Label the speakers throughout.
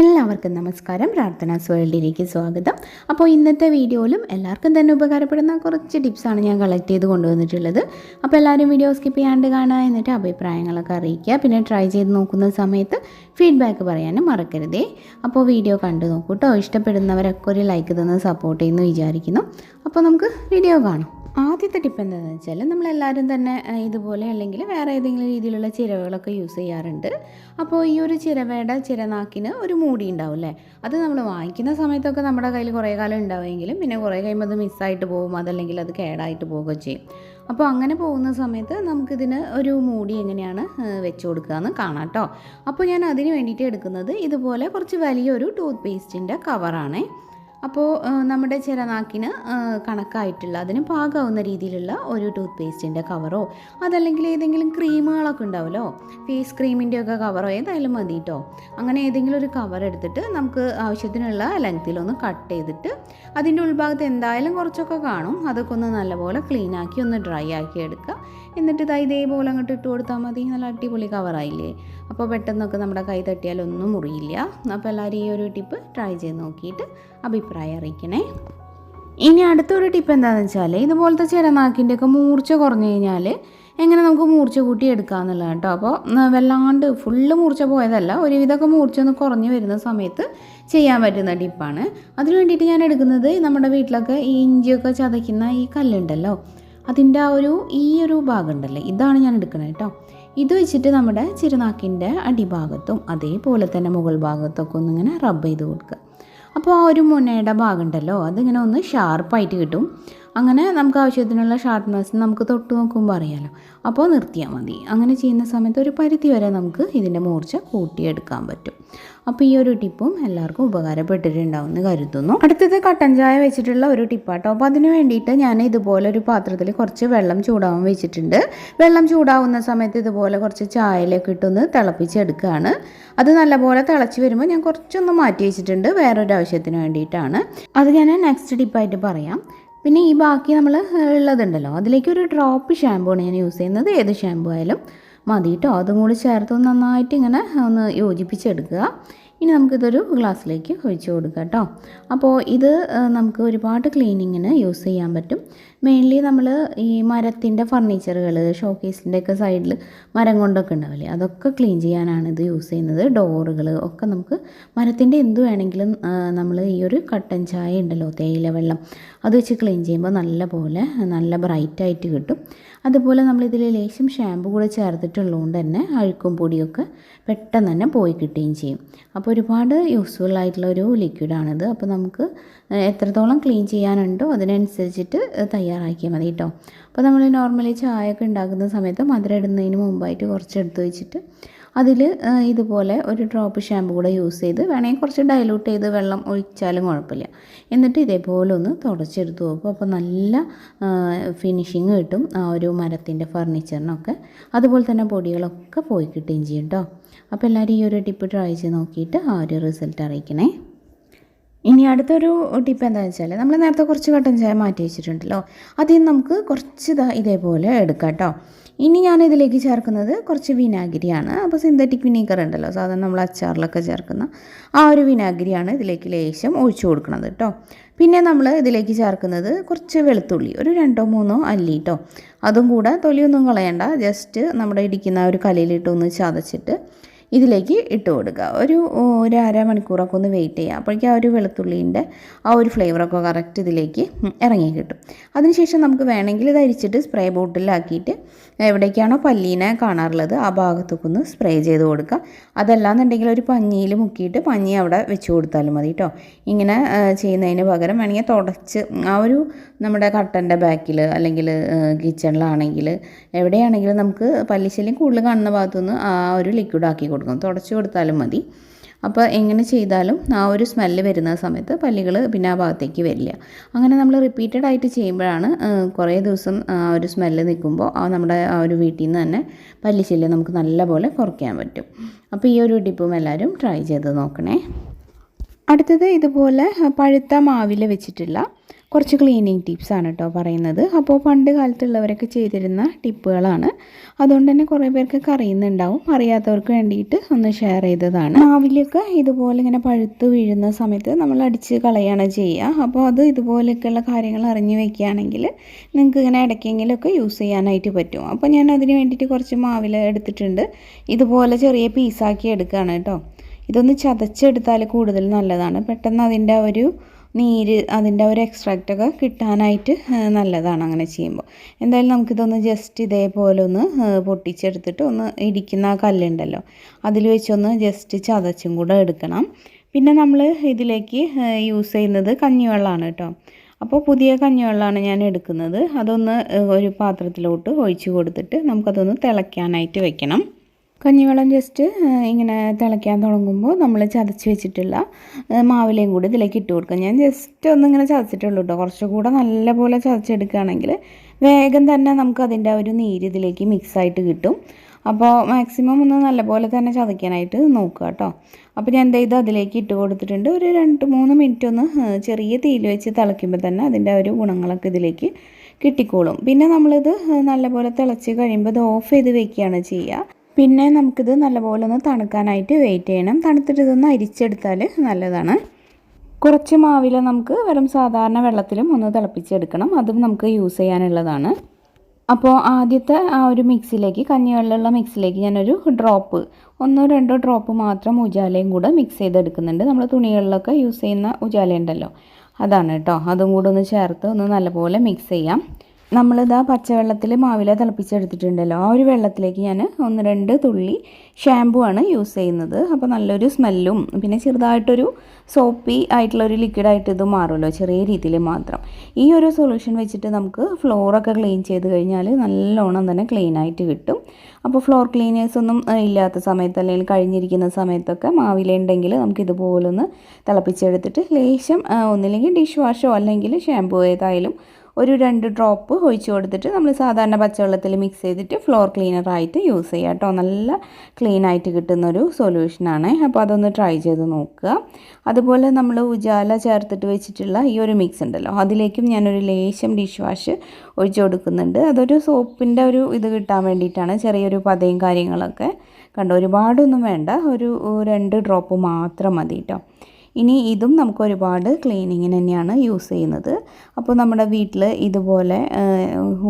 Speaker 1: എല്ലാവർക്കും നമസ്കാരം. പ്രാർത്ഥനാസ് വേൾഡിലേക്ക് സ്വാഗതം. അപ്പോൾ ഇന്നത്തെ വീഡിയോയിലും എല്ലാവർക്കും തന്നെ ഉപകാരപ്പെടുന്ന കുറച്ച് ടിപ്സാണ് ഞാൻ കളക്ട് ചെയ്ത് കൊണ്ടുവന്നിട്ടുള്ളത്. അപ്പോൾ എല്ലാവരും വീഡിയോ സ്കിപ്പ് ചെയ്യാണ്ട് കാണുക എന്നിട്ട് അഭിപ്രായങ്ങളൊക്കെ അറിയിക്കുക. പിന്നെ ട്രൈ ചെയ്ത് നോക്കുന്ന സമയത്ത് ഫീഡ്ബാക്ക് പറയാനും മറക്കരുതേ. അപ്പോൾ വീഡിയോ കണ്ടു നോക്കൂട്ടോ ഇഷ്ടപ്പെടുന്നവരൊക്കെ ഒരു ലൈക്ക് തന്ന് സപ്പോർട്ട് ചെയ്യുന്നു വിചാരിക്കുന്നു. അപ്പോൾ നമുക്ക് വീഡിയോ കാണാം. ആദ്യത്തെ ടിപ്പ് എന്താണെന്ന് വെച്ചാൽ നമ്മളെല്ലാവരും തന്നെ ഇതുപോലെ അല്ലെങ്കിൽ വേറെ ഏതെങ്കിലും രീതിയിലുള്ള ചിരവകളൊക്കെ യൂസ് ചെയ്യാറുണ്ട്. അപ്പോൾ ഈ ഒരു ചിരവയുടെ ചിരനാക്കിന് ഒരു മൂടി ഉണ്ടാവും അല്ലേ? അത് നമ്മൾ വാങ്ങിക്കുന്ന സമയത്തൊക്കെ നമ്മുടെ കയ്യിൽ കുറേ കാലം ഉണ്ടാവുമെങ്കിലും പിന്നെ കുറേ കഴിയുമ്പോൾ അത് മിസ്സായിട്ട് പോകും അതല്ലെങ്കിൽ അത് കേടായിട്ട് പോവുകയും ചെയ്യും. അപ്പോൾ അങ്ങനെ പോകുന്ന സമയത്ത് നമുക്കിതിന് ഒരു മൂടി എങ്ങനെയാണ് വെച്ച് കൊടുക്കുക എന്ന് കാണാം കേട്ടോ അപ്പോൾ ഞാൻ അതിന് വേണ്ടിയിട്ട് എടുക്കുന്നത് ഇതുപോലെ കുറച്ച് വലിയൊരു ടൂത്ത് പേസ്റ്റിന്റെ കവറാണേ അപ്പോൾ നമ്മുടെ ചിരനാക്കിന് കണക്കായിട്ടുള്ള അതിന് പാകാവുന്ന രീതിയിലുള്ള ഒരു ടൂത്ത് പേസ്റ്റിന്റെ കവറോ അതല്ലെങ്കിൽ ഏതെങ്കിലും ക്രീമുകളൊക്കെ ഉണ്ടാവുമല്ലോ? ഫേസ് ക്രീമിന്റെ ഒക്കെ കവറോ ഏതായാലും മതി കേട്ടോ അങ്ങനെ ഏതെങ്കിലും ഒരു കവർ എടുത്തിട്ട് നമുക്ക് ആവശ്യത്തിനുള്ള ലെങ്ത്തിലൊന്ന് കട്ട് ചെയ്തിട്ട് അതിന്റെ ഉൾഭാഗത്ത് എന്തായാലും കുറച്ചൊക്കെ കാണും. അതൊക്കെ ഒന്ന് നല്ലപോലെ ക്ലീൻ ആക്കി ഒന്ന് ഡ്രൈ ആക്കി എടുക്കുക. എന്നിട്ട് ഇതാ ഇതേപോലെ അങ്ങോട്ട് ഇട്ട് കൊടുത്താൽ മതി. നല്ല അടിപൊളി കവറായില്ലേ അപ്പോൾ പെട്ടെന്നൊക്കെ നമ്മുടെ കൈ തട്ടിയാൽ ഒന്നും മുറിയില്ല. അപ്പോൾ എല്ലാവരും ഈ ഒരു ടിപ്പ് ട്രൈ ചെയ്ത് നോക്കിയിട്ട് അഭിപ്രായം അറിയിക്കണേ. ഇനി അടുത്തൊരു ടിപ്പ് എന്താണെന്ന് വെച്ചാൽ ഇതുപോലത്തെ ചിരനാക്കിന്റെ ഒക്കെ മൂർച്ച കുറഞ്ഞു കഴിഞ്ഞാൽ എങ്ങനെ നമുക്ക് മൂർച്ച കൂട്ടി എടുക്കാമെന്നുള്ളത് കേട്ടോ. അപ്പോൾ വല്ലാണ്ട് ഫുള്ള് മൂർച്ച പോയതല്ല ഒരുവിധമൊക്കെ മൂർച്ച ഒന്ന് കുറഞ്ഞു വരുന്ന സമയത്ത് ചെയ്യാൻ പറ്റുന്ന ടിപ്പാണ് അതിന് വേണ്ടിയിട്ട് ഞാൻ എടുക്കുന്നത് നമ്മുടെ വീട്ടിലൊക്കെ ഈ ഇഞ്ചിയൊക്കെ ചതയ്ക്കുന്ന ഈ കല്ലുണ്ടല്ലോ അതിന്റെ ആ ഒരു ഈ ഒരു ഭാഗം ഉണ്ടല്ലേ ഇതാണ് ഞാൻ എടുക്കുന്നത് കേട്ടോ ഇത് വെച്ചിട്ട് നമ്മുടെ ചിരുനാക്കിന്റെ അടിഭാഗത്തും അതേപോലെ തന്നെ മുകൾ ഭാഗത്തൊക്കെ ഒന്നിങ്ങനെ റബ്ബ് ചെയ്ത് കൊടുക്കുക. അപ്പോൾ ആ ഒരു മുനയുടെ ഭാഗം ഉണ്ടല്ലോ അതിങ്ങനെ ഒന്ന് ഷാർപ്പായിട്ട് കിട്ടും. അങ്ങനെ നമുക്ക് ആവശ്യത്തിനുള്ള ഷാർപ്നെസ് നമുക്ക് തൊട്ട് നോക്കുമ്പോൾ അറിയാലോ. അപ്പോൾ നിർത്തിയാൽ മതി. അങ്ങനെ ചെയ്യുന്ന സമയത്ത് ഒരു പരിധി വരെ നമുക്ക് ഇതിന്റെ മൂർച്ച കൂട്ടിയെടുക്കാൻ പറ്റും. അപ്പോൾ ഈ ഒരു ടിപ്പും എല്ലാവർക്കും ഉപകാരപ്പെട്ടിട്ടുണ്ടാവും എന്ന് കരുതുന്നു. അടുത്തത് കട്ടൻ ചായ വെച്ചിട്ടുള്ള ഒരു ടിപ്പാട്ടോ അപ്പോൾ അതിന് വേണ്ടിയിട്ട് ഞാൻ ഇതുപോലെ ഒരു പാത്രത്തിൽ കുറച്ച് വെള്ളം ചൂടാവാൻ വെച്ചിട്ടുണ്ട്. വെള്ളം ചൂടാവുന്ന സമയത്ത് ഇതുപോലെ കുറച്ച് ചായയിലേക്ക് ഇട്ടൊന്ന് തിളപ്പിച്ചെടുക്കുകയാണ് അത് നല്ലപോലെ തിളച്ച് വരുമ്പോൾ ഞാൻ കുറച്ചൊന്ന് മാറ്റി വെച്ചിട്ടുണ്ട്. വേറൊരു ആവശ്യത്തിന് വേണ്ടിയിട്ടാണ്. അത് ഞാൻ നെക്സ്റ്റ് ടിപ്പായിട്ട് പറയാം. പിന്നെ ഈ ബാക്കി നമ്മൾ ഉള്ളതുണ്ടല്ലോ. അതിലേക്ക് ഒരു ഡ്രോപ്പ് ഷാമ്പൂ ആണ് ഞാൻ യൂസ് ചെയ്യുന്നത്. ഏത് ഷാമ്പൂ ആയാലും മതി കേട്ടോ അതും കൂടി ചേർത്ത് നന്നായിട്ട് ഇങ്ങനെ ഒന്ന് യോജിപ്പിച്ചെടുക്കുക. ഇനി നമുക്കിതൊരു ഗ്ലാസ്സിലേക്ക് ഒഴിച്ചു കൊടുക്കാം കേട്ടോ. അപ്പോൾ ഇത് നമുക്ക് ഒരുപാട് ക്ലീനിങ്ങിന് യൂസ് ചെയ്യാൻ പറ്റും. മെയിൻലി നമ്മൾ ഈ മരത്തിന്റെ ഫർണിച്ചറുകൾ ഷോക്കേസിന്റെ ഒക്കെ സൈഡിൽ മരം കൊണ്ടൊക്കെ ഉണ്ടാവില്ലേ അതൊക്കെ ക്ലീൻ ചെയ്യാനാണ് ഇത് യൂസ് ചെയ്യുന്നത്. ഡോറുകൾ ഒക്കെ നമുക്ക് മരത്തിന്റെ എന്ത് വേണമെങ്കിലും നമ്മൾ ഈ ഒരു കട്ടൻ ചായ ഉണ്ടല്ലോ തേയില വെള്ളം അത് വെച്ച് ക്ലീൻ ചെയ്യുമ്പോൾ നല്ല പോലെ നല്ല ബ്രൈറ്റായിട്ട് കിട്ടും. അതുപോലെ നമ്മളിതിൽ ലേശം ഷാമ്പു കൂടെ ചേർത്തിട്ടുള്ളതുകൊണ്ട് തന്നെ അഴുക്കും പൊടിയൊക്കെ പെട്ടെന്ന് തന്നെ പോയി കിട്ടുകയും ചെയ്യും. അപ്പോൾ ഒരുപാട് യൂസ്ഫുൾ ആയിട്ടുള്ള ഒരു ലിക്വിഡാണിത് അപ്പോൾ നമുക്ക് എത്രത്തോളം ക്ലീൻ ചെയ്യാനുണ്ടോ അതിനനുസരിച്ചിട്ട് തയ്യാറാക്കിയാൽ മതി കേട്ടോ. അപ്പോൾ നമ്മൾ നോർമലി ചായ ഒക്കെ ഉണ്ടാക്കുന്ന സമയത്ത് മധുരം ഇടുന്നതിന് മുമ്പായിട്ട് കുറച്ച് എടുത്ത് വെച്ചിട്ട് അതിൽ ഇതുപോലെ ഒരു ഡ്രോപ്പ് ഷാമ്പു കൂടെ യൂസ് ചെയ്ത് വേണമെങ്കിൽ കുറച്ച് ഡൈലൂട്ട് ചെയ്ത് വെള്ളം ഒഴിച്ചാലും കുഴപ്പമില്ല. എന്നിട്ട് ഇതേപോലെ ഒന്ന് തുടച്ചെടുത്ത് നോക്കും അപ്പോൾ നല്ല ഫിനിഷിങ് കിട്ടും ആ ഒരു മരത്തിന്റെ ഫർണിച്ചറിനൊക്കെ അതുപോലെ തന്നെ പൊടികളൊക്കെ പോയി കിട്ടുകയും ചെയ്യും കേട്ടോ അപ്പോൾ എല്ലാവരും ഈ ഒരു ടിപ്പ് ട്രൈ ചെയ്ത് നോക്കിയിട്ട് ആ ഒരു റിസൾട്ട് അറിയിക്കണേ. ഇനി അടുത്തൊരു ടിപ്പ് എന്താണെന്ന് വെച്ചാൽ നമ്മൾ നേരത്തെ കുറച്ച് കട്ടൻ ചായ മാറ്റി വെച്ചിട്ടുണ്ടല്ലോ. അതിൽ നമുക്ക് കുറച്ച് ഇതാ ഇതേപോലെ എടുക്കാം കേട്ടോ ഇനി ഞാൻ ഇതിലേക്ക് ചേർക്കുന്നത് കുറച്ച് വിനാഗിരിയാണ്. അപ്പോൾ സിന്തറ്റിക് വിനീഗർ ഉണ്ടല്ലോ സാധാരണ നമ്മൾ അച്ചാറിലൊക്കെ ചേർക്കുന്ന ആ ഒരു വിനാഗിരിയാണ് ഇതിലേക്ക് ലേശം ഒഴിച്ചു കൊടുക്കുന്നത് കേട്ടോ പിന്നെ നമ്മൾ ഇതിലേക്ക് ചേർക്കുന്നത് കുറച്ച് വെളുത്തുള്ളി ഒരു രണ്ടോ മൂന്നോ അല്ലി കേട്ടോ അതും കൂടെ തൊലിയൊന്നും കളയണ്ട ജസ്റ്റ് നമ്മുടെ ഇടിക്കുന്ന ഒരു കലയിലിട്ട് ഒന്ന് ചതച്ചിട്ട് ഇതിലേക്ക് ഇട്ട് കൊടുക്കുക ഒരു ഒരു അര മണിക്കൂറൊക്കെ ഒന്ന് വെയിറ്റ് ചെയ്യുക. അപ്പോഴേക്കും ആ ഒരു വെളുത്തുള്ളീന്റെ ആ ഒരു ഫ്ലേവറൊക്കെ കറക്റ്റ് ഇതിലേക്ക് ഇറങ്ങി കിട്ടും. അതിനുശേഷം നമുക്ക് വേണമെങ്കിൽ ഇത് അരിച്ചിട്ട് സ്പ്രേ ബോട്ടിലാക്കിയിട്ട് എവിടേക്കാണോ പല്ലീനെ കാണാറുള്ളത് ആ ഭാഗത്തൊക്കെ ഒന്ന് സ്പ്രേ ചെയ്ത് കൊടുക്കുക. അതല്ലാന്നുണ്ടെങ്കിൽ ഒരു പഞ്ഞിയിൽ മുക്കിയിട്ട് പഞ്ഞി അവിടെ വെച്ച് കൊടുത്താലും മതി കേട്ടോ ഇങ്ങനെ ചെയ്യുന്നതിന് പകരം വേണമെങ്കിൽ തുടച്ച് ആ ഒരു നമ്മുടെ കട്ടന്റെ ബാക്കിൽ അല്ലെങ്കിൽ കിച്ചണിലാണെങ്കിൽ എവിടെയാണെങ്കിലും നമുക്ക് പല്ലിശല്യം കൂടുതൽ കാണുന്ന ഭാഗത്തുനിന്ന് ആ ഒരു ലിക്വിഡ് ആക്കി കൊടുക്കും തുടച്ച് കൊടുത്താലും മതി. അപ്പോൾ എങ്ങനെ ചെയ്താലും ആ ഒരു സ്മെല്ല് വരുന്ന സമയത്ത് പല്ലികൾ പിന്നെ ആ ഭാഗത്തേക്ക് വരില്ല. അങ്ങനെ നമ്മൾ റിപ്പീറ്റഡ് ആയിട്ട് ചെയ്യുമ്പോഴാണ് കുറേ ദിവസം ആ ഒരു സ്മെല്ല് നിൽക്കുമ്പോൾ ആ നമ്മുടെ ആ ഒരു വീട്ടിൽ നിന്ന് തന്നെ പല്ലിശല്യം നമുക്ക് നല്ലപോലെ കുറയ്ക്കാൻ പറ്റും. അപ്പോൾ ഈ ഒരു ടിപ്പും എല്ലാവരും ട്രൈ ചെയ്ത് നോക്കണേ. അടുത്തത് ഇതുപോലെ പഴുത്ത മാവിൽ വെച്ചിട്ടുള്ള കുറച്ച് ക്ലീനിങ് ടിപ്സാണ് കേട്ടോ പറയുന്നത്. അപ്പോൾ പണ്ട് കാലത്തുള്ളവരൊക്കെ ചെയ്തിരുന്ന ടിപ്പുകളാണ്. അതുകൊണ്ട് തന്നെ കുറേ പേർക്കൊക്കെ അറിയുന്നുണ്ടാവും അറിയാത്തവർക്ക് വേണ്ടിയിട്ട് ഒന്ന് ഷെയർ ചെയ്തതാണ്. മാവിലൊക്കെ ഇതുപോലെ ഇങ്ങനെ പഴുത്ത് വീഴുന്ന സമയത്ത് നമ്മൾ അടിച്ച് കളയാണ് ചെയ്യുക. അപ്പോൾ അത് ഇതുപോലെയൊക്കെയുള്ള കാര്യങ്ങൾ അറിഞ്ഞു വെക്കുകയാണെങ്കിൽ നിങ്ങൾക്ക് ഇങ്ങനെ ഇടയ്ക്കെങ്കിലുമൊക്കെ യൂസ് ചെയ്യാനായിട്ട് പറ്റും. അപ്പോൾ ഞാൻ അതിന് വേണ്ടിയിട്ട് കുറച്ച് മാവിൽ എടുത്തിട്ടുണ്ട്. ഇതുപോലെ ചെറിയ പീസാക്കി എടുക്കുകയാണ് കേട്ടോ ഇതൊന്ന് ചതച്ചെടുത്താൽ കൂടുതൽ നല്ലതാണ്. പെട്ടെന്ന് അതിന്റെ ഒരു നീര് അതിന്റെ ഒരു എക്സ്ട്രാക്റ്റൊക്കെ കിട്ടാനായിട്ട് നല്ലതാണ് അങ്ങനെ ചെയ്യുമ്പോൾ. എന്തായാലും നമുക്കിതൊന്ന് ജസ്റ്റ് ഇതേപോലെ ഒന്ന് പൊട്ടിച്ചെടുത്തിട്ട് ഒന്ന് ഇടിക്കുന്ന ആ കല്ലുണ്ടല്ലോ അതിൽ വെച്ചൊന്ന് ജസ്റ്റ് ചതച്ചും കൂടെ എടുക്കണം. പിന്നെ നമ്മൾ ഇതിലേക്ക് യൂസ് ചെയ്യുന്നത് കഞ്ഞിവെള്ളമാണ് കേട്ടോ. അപ്പോൾ പുതിയ കഞ്ഞിവെള്ളമാണ് ഞാൻ എടുക്കുന്നത്. അതൊന്ന് ഒരു പാത്രത്തിലോട്ട് ഒഴിച്ചു കൊടുത്തിട്ട് നമുക്കതൊന്ന് തിളയ്ക്കാനായിട്ട് വെക്കണം. കഞ്ഞിവെള്ളം ജസ്റ്റ് ഇങ്ങനെ തിളയ്ക്കാൻ തുടങ്ങുമ്പോൾ നമ്മൾ ചതച്ച് വെച്ചിട്ടുള്ള മാവിലയും കൂടി ഇതിലേക്ക് ഇട്ട് കൊടുക്കുക ഞാൻ ജസ്റ്റ് ഒന്നിങ്ങനെ ചതച്ചിട്ടുള്ളൂ കേട്ടോ കുറച്ചുകൂടെ നല്ലപോലെ ചതച്ചെടുക്കുകയാണെങ്കിൽ വേഗം തന്നെ നമുക്ക് അതിന്റെ ഒരു നീര് ഇതിലേക്ക് മിക്സായിട്ട് കിട്ടും. അപ്പോൾ മാക്സിമം ഒന്ന് നല്ലപോലെ തന്നെ ചതയ്ക്കാനായിട്ട് നോക്കുക കേട്ടോ അപ്പോൾ ഞാൻ എന്താ ഇത് അതിലേക്ക് ഇട്ട് കൊടുത്തിട്ടുണ്ട്. ഒരു രണ്ട് മൂന്ന് മിനിറ്റ് ഒന്ന് ചെറിയ തീയിൽ വെച്ച് തിളയ്ക്കുമ്പോൾ തന്നെ അതിന്റെ ഒരു ഗുണങ്ങളൊക്കെ ഇതിലേക്ക് കിട്ടിക്കോളും. പിന്നെ നമ്മളിത് നല്ലപോലെ തിളച്ച് കഴിയുമ്പോൾ ഇത് ഓഫ് ചെയ്ത് വെക്കുകയാണ് ചെയ്യുക. പിന്നെ നമുക്കിത് നല്ലപോലെ ഒന്ന് തണുക്കാനായിട്ട് വെയിറ്റ് ചെയ്യണം. തണുത്തിട്ട് ഇതൊന്ന് അരിച്ചെടുത്താൽ നല്ലതാണ്. കുറച്ച് മാവില നമുക്ക് വെറും സാധാരണ വെള്ളത്തിലും ഒന്ന് തിളപ്പിച്ചെടുക്കണം. അതും നമുക്ക് യൂസ് ചെയ്യാനുള്ളതാണ്. അപ്പോൾ ആദ്യത്തെ ആ ഒരു മിക്സിലേക്ക് കഞ്ഞിവെള്ളമുള്ള മിക്സിലേക്ക് ഞാനൊരു ഡ്രോപ്പ് ഒന്നോ രണ്ടോ ഡ്രോപ്പ് മാത്രം ഉജാലയും കൂടെ മിക്സ് ചെയ്തെടുക്കുന്നുണ്ട്. നമ്മൾ തുണികളിലൊക്കെ യൂസ് ചെയ്യുന്ന ഉജാല ഉണ്ടല്ലോ അതാണ് കേട്ടോ. അതും കൂടെ ഒന്ന് ചേർത്ത് ഒന്ന് നല്ലപോലെ മിക്സ് ചെയ്യാം. നമ്മളിതാ പച്ചവെള്ളത്തിൽ മാവില തിളപ്പിച്ചെടുത്തിട്ടുണ്ടല്ലോ. ആ ഒരു വെള്ളത്തിലേക്ക് ഞാൻ ഒന്ന് രണ്ട് തുള്ളി ഷാമ്പു ആണ് യൂസ് ചെയ്യുന്നത്. അപ്പോൾ നല്ലൊരു സ്മെല്ലും പിന്നെ ചെറുതായിട്ടൊരു സോപ്പി ആയിട്ടുള്ളൊരു ലിക്വിഡായിട്ട് ഇത് മാറുമല്ലോ ചെറിയ രീതിയിൽ മാത്രം. ഈ ഒരു സൊല്യൂഷൻ വെച്ചിട്ട് നമുക്ക് ഫ്ലോറൊക്കെ ക്ലീൻ ചെയ്ത് കഴിഞ്ഞാൽ നല്ലോണം തന്നെ ക്ലീൻ ആയിട്ട് കിട്ടും. അപ്പോൾ ഫ്ലോർ ക്ലീനേഴ്സ് ഒന്നും ഇല്ലാത്ത സമയത്ത് അല്ലെങ്കിൽ കഴിഞ്ഞിരിക്കുന്ന സമയത്തൊക്കെ മാവില ഉണ്ടെങ്കിൽ നമുക്ക് ഇതുപോലൊന്ന് തിളപ്പിച്ചെടുത്തിട്ട് ലേശം ഒന്നില്ലെങ്കിൽ ഡിഷ് വാഷോ അല്ലെങ്കിൽ ഷാമ്പു ഏതായാലും ഒരു രണ്ട് ഡ്രോപ്പ് ഒഴിച്ചു കൊടുത്തിട്ട് നമ്മൾ സാധാരണ പച്ചവെള്ളത്തിൽ മിക്സ് ചെയ്തിട്ട് ഫ്ലോർ ക്ലീനറായിട്ട് യൂസ് ചെയ്യുക കേട്ടോ. നല്ല ക്ലീൻ ആയിട്ട് കിട്ടുന്നൊരു സൊല്യൂഷനാണ് അപ്പോൾ അതൊന്ന് ട്രൈ ചെയ്ത് നോക്കുക. അതുപോലെ നമ്മൾ ഉജാല ചേർത്തിട്ട് വെച്ചിട്ടുള്ള ഈ ഒരു മിക്സ് ഉണ്ടല്ലോ അതിലേക്കും ഞാനൊരു ലേശം ഡിഷ് വാഷ് ഒഴിച്ചു കൊടുക്കുന്നുണ്ട്. അതൊരു സോപ്പിന്റെ ഒരു ഇത് കിട്ടാൻ വേണ്ടിയിട്ടാണ് ചെറിയൊരു പതയും കാര്യങ്ങളൊക്കെ. കണ്ടോ ഒരുപാടൊന്നും വേണ്ട. ഒരു രണ്ട് ഡ്രോപ്പ് മാത്രം മതി കേട്ടോ. ഇനി ഇതും നമുക്ക് ഒരുപാട് ക്ലീനിങ്ങിന് തന്നെയാണ് യൂസ് ചെയ്യുന്നത്. അപ്പോൾ നമ്മുടെ വീട്ടിൽ ഇതുപോലെ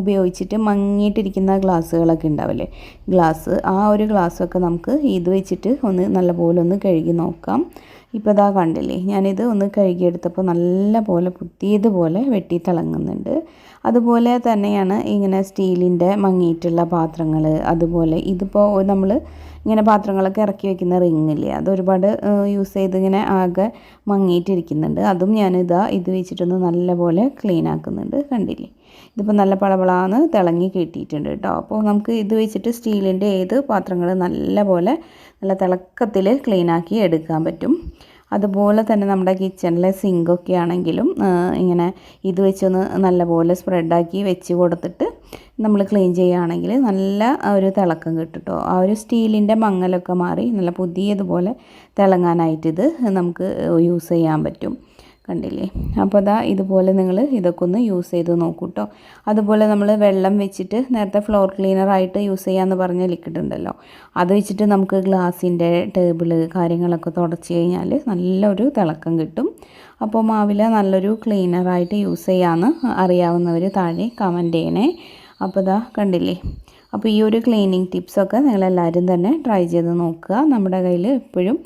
Speaker 1: ഉപയോഗിച്ചിട്ട് മങ്ങിയിട്ടിരിക്കുന്ന ഗ്ലാസ്സുകളൊക്കെ ഉണ്ടാവില്ലേ? ഗ്ലാസ് ആ ഒരു ഗ്ലാസ്സൊക്കെ നമുക്ക് ഇത് വെച്ചിട്ട് ഒന്ന് നല്ലപോലെ ഒന്ന് കഴുകി നോക്കാം. ഇപ്പോൾ ഇതാ കണ്ടില്ലേ ഞാനിത് ഒന്ന് കഴുകിയെടുത്തപ്പോൾ നല്ല പോലെ പുത്തിയതുപോലെ വെട്ടി തിളങ്ങുന്നുണ്ട്. അതുപോലെ തന്നെയാണ് ഇങ്ങനെ സ്റ്റീലിന്റെ മങ്ങിയിട്ടുള്ള പാത്രങ്ങൾ അതുപോലെ ഇതിപ്പോൾ നമ്മൾ ഇങ്ങനെ പാത്രങ്ങളൊക്കെ ഇറക്കി വെക്കുന്ന റിങ്ങില്ലേ? അത് ഒരുപാട് യൂസ് ചെയ്ത് ഇങ്ങനെ ആകെ മങ്ങിയിട്ടിരിക്കുന്നുണ്ട്. അതും ഞാനിതാ ഇത് വെച്ചിട്ടൊന്ന് നല്ലപോലെ ക്ലീൻ ആക്കുന്നുണ്ട്. കണ്ടില്ലേ? ഇതിപ്പോൾ നല്ല പളപളാന്ന് തിളങ്ങി കിട്ടിയിട്ടുണ്ട് കേട്ടോ. അപ്പോൾ നമുക്ക് ഇത് വെച്ചിട്ട് സ്റ്റീലിന്റെ ഏത് പാത്രങ്ങൾ നല്ലപോലെ നല്ല തിളക്കത്തിൽ ക്ലീനാക്കി എടുക്കാൻ പറ്റും. അതുപോലെ തന്നെ നമ്മുടെ കിച്ചണിലെ സിങ്കൊക്കെ ആണെങ്കിലും ഇങ്ങനെ ഇത് വെച്ചൊന്ന് നല്ലപോലെ സ്പ്രെഡാക്കി വെച്ച് കൊടുത്തിട്ട് നമ്മൾ ക്ലീൻ ചെയ്യുകയാണെങ്കിൽ നല്ല ഒരു തിളക്കം കിട്ടുട്ടോ. കേട്ടോ ആ ഒരു സ്റ്റീലിന്റെ മങ്ങലൊക്കെ മാറി നല്ല പുതിയതുപോലെ തിളങ്ങാനായിട്ട് ഇത് നമുക്ക് യൂസ് ചെയ്യാൻ പറ്റും. കണ്ടില്ലേ? അപ്പോൾ അതാ ഇതുപോലെ നിങ്ങൾ ഇതൊക്കെ ഒന്ന് യൂസ് ചെയ്ത് നോക്കൂ കേട്ടോ അതുപോലെ നമ്മൾ വെള്ളം വെച്ചിട്ട് നേരത്തെ ഫ്ലോർ ക്ലീനറായിട്ട് യൂസ് ചെയ്യാമെന്ന് പറഞ്ഞ ലിക്വിഡ് ഉണ്ടല്ലോ. അത് വെച്ചിട്ട് നമുക്ക് ഗ്ലാസിന്റെ ടേബിൾ കാര്യങ്ങളൊക്കെ തുടച്ച് കഴിഞ്ഞാൽ നല്ലൊരു തിളക്കം കിട്ടും. അപ്പോൾ മാവില നല്ലൊരു ക്ലീനറായിട്ട് യൂസ് ചെയ്യാമെന്ന് അറിയാവുന്നവർ താഴെ കമന്റ് ചെയ്യണേ. അപ്പോൾ ഇതാ കണ്ടില്ലേ? അപ്പോൾ ഈ ഒരു ക്ലീനിങ് ടിപ്സൊക്കെ നിങ്ങളെല്ലാവരും തന്നെ ട്രൈ ചെയ്ത് നോക്കുക. നമ്മുടെ കയ്യിൽ എപ്പോഴും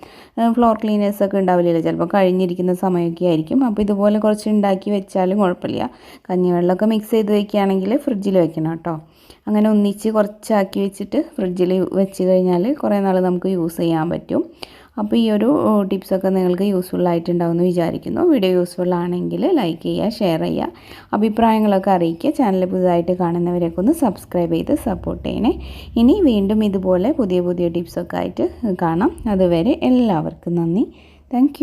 Speaker 1: ഫ്ലോർ ക്ലീനേഴ്സൊക്കെ ഉണ്ടാവില്ലല്ലോ? ചിലപ്പോൾ കഴിഞ്ഞിരിക്കുന്ന സമയമൊക്കെ ആയിരിക്കും. അപ്പോൾ ഇതുപോലെ കുറച്ച് ഉണ്ടാക്കി വെച്ചാലും കുഴപ്പമില്ല. കഞ്ഞിവെള്ളമൊക്കെ മിക്സ് ചെയ്ത് വെക്കുകയാണെങ്കിൽ ഫ്രിഡ്ജിൽ വെക്കണം കേട്ടോ. അങ്ങനെ ഒന്നിച്ച് കുറച്ചാക്കി വെച്ചിട്ട് ഫ്രിഡ്ജിൽ വെച്ച് കഴിഞ്ഞാൽ കുറേ നാൾ നമുക്ക് യൂസ് ചെയ്യാൻ പറ്റും. അപ്പോൾ ഈ ഒരു ടിപ്സൊക്കെ നിങ്ങൾക്ക് യൂസ്ഫുൾ ആയിട്ടുണ്ടാവുമെന്ന് വിചാരിക്കുന്നു. വീഡിയോ യൂസ്ഫുൾ ആണെങ്കിൽ ലൈക്ക് ചെയ്യുക ഷെയർ ചെയ്യുക അഭിപ്രായങ്ങളൊക്കെ അറിയിക്കുക. ചാനൽ പുതുതായിട്ട് കാണുന്നവരൊക്കെ ഒന്ന് സബ്സ്ക്രൈബ് ചെയ്ത് സപ്പോർട്ട് ചെയ്യണേ. ഇനി വീണ്ടും ഇതുപോലെ പുതിയ പുതിയ ടിപ്സൊക്കെ ആയിട്ട് കാണാം. അതുവരെ എല്ലാവർക്കും നന്ദി. താങ്ക്